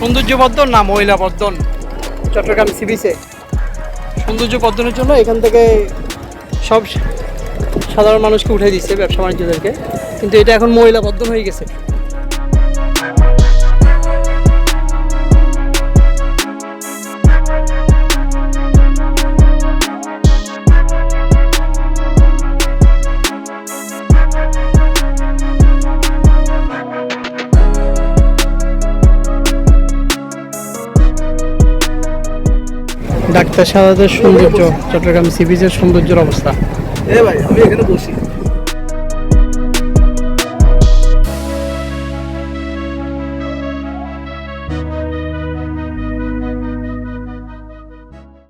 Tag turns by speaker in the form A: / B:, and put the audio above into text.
A: সৌন্দর্য বর্ধন না মহিলা বর্ধন চট্টগ্রাম সিবিসে সৌন্দর্য বর্ধনের জন্য এখান থেকে সব সাধারণ মানুষকে উঠে দিচ্ছে ব্যবসা বাণিজ্যদেরকে কিন্তু এটা এখন মহিলা বর্ধন হয়ে গেছে। ডাক্তার সাদাদের সৌন্দর্য চট্টগ্রাম সি বিচের সৌন্দর্যের অবস্থা।
B: এ ভাই আমি এখানে বসি।